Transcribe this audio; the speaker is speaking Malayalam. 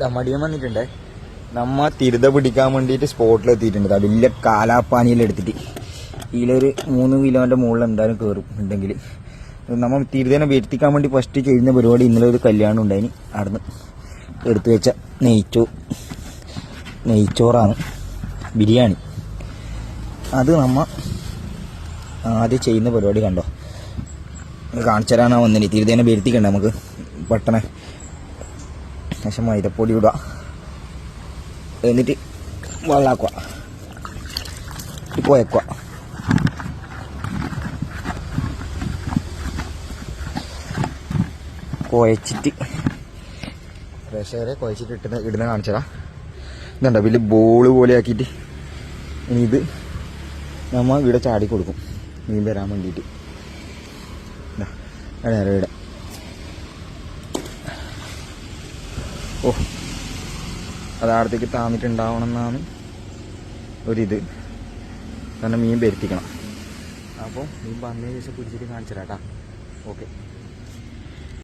മടിയൻ വന്നിട്ടുണ്ട്. നമ്മ തിരുത പിടിക്കാൻ വേണ്ടിയിട്ട് ദാ വലിയ കാലാപ്പാനിയിൽ എടുത്തിട്ട്. ഇതിലൊരു മൂന്ന് കിലോന്റെ മുകളിൽ എന്തായാലും കയറും ഉണ്ടെങ്കിൽ നമ്മൾ തിരുതേനെ വരുത്തിക്കാൻ വേണ്ടി ഫസ്റ്റ് ചെയ്യുന്ന പരിപാടി ഇന്നലെ ഒരു കല്യാണം ഉണ്ടായിന്. അവിടുന്ന് എടുത്തു വെച്ച നെയ്ച്ചോ നെയ്ച്ചോറാണ്. ബിരിയാണി. അത് നമ്മ ആദ്യം ചെയ്യുന്ന പരിപാടി കണ്ടോ? കാണിച്ചു തരാനാ വന്നിന്. തിരുതേനെ വരുത്തിക്കണ്ടേ നമുക്ക്? പെട്ടെന്ന്. ശേഷം മൈദപ്പൊടി ഇടുക എന്നിട്ട് വെള്ളാക്കുക. കുഴക്കുക കുഴച്ചിട്ട് പ്രേക്ഷകരെ കുഴച്ചിട്ട് ഇട്ടുന്ന ഇടുന്ന കാണിച്ചതാ. ഇതുണ്ടോ? വലിയ ബോൾ പോലെ ആക്കിയിട്ട് ഇനി ഇത് നമ്മൾ ഇവിടെ ചാടി കൊടുക്കും മീൻ വരാൻ വേണ്ടിയിട്ട്. നേരെ ഇവിടെ. ഓ. അതാടത്തേക്ക് താന്നിട്ടുണ്ടാവണം എന്നാണ് ഒരിത്. കാരണം മീൻ പെരുത്തിക്കണം. അപ്പോൾ മീൻ വന്നതിന് ശേഷം പിടിച്ചിട്ട് കാണിച്ചു തരാം കേട്ടോ. ഓക്കെ.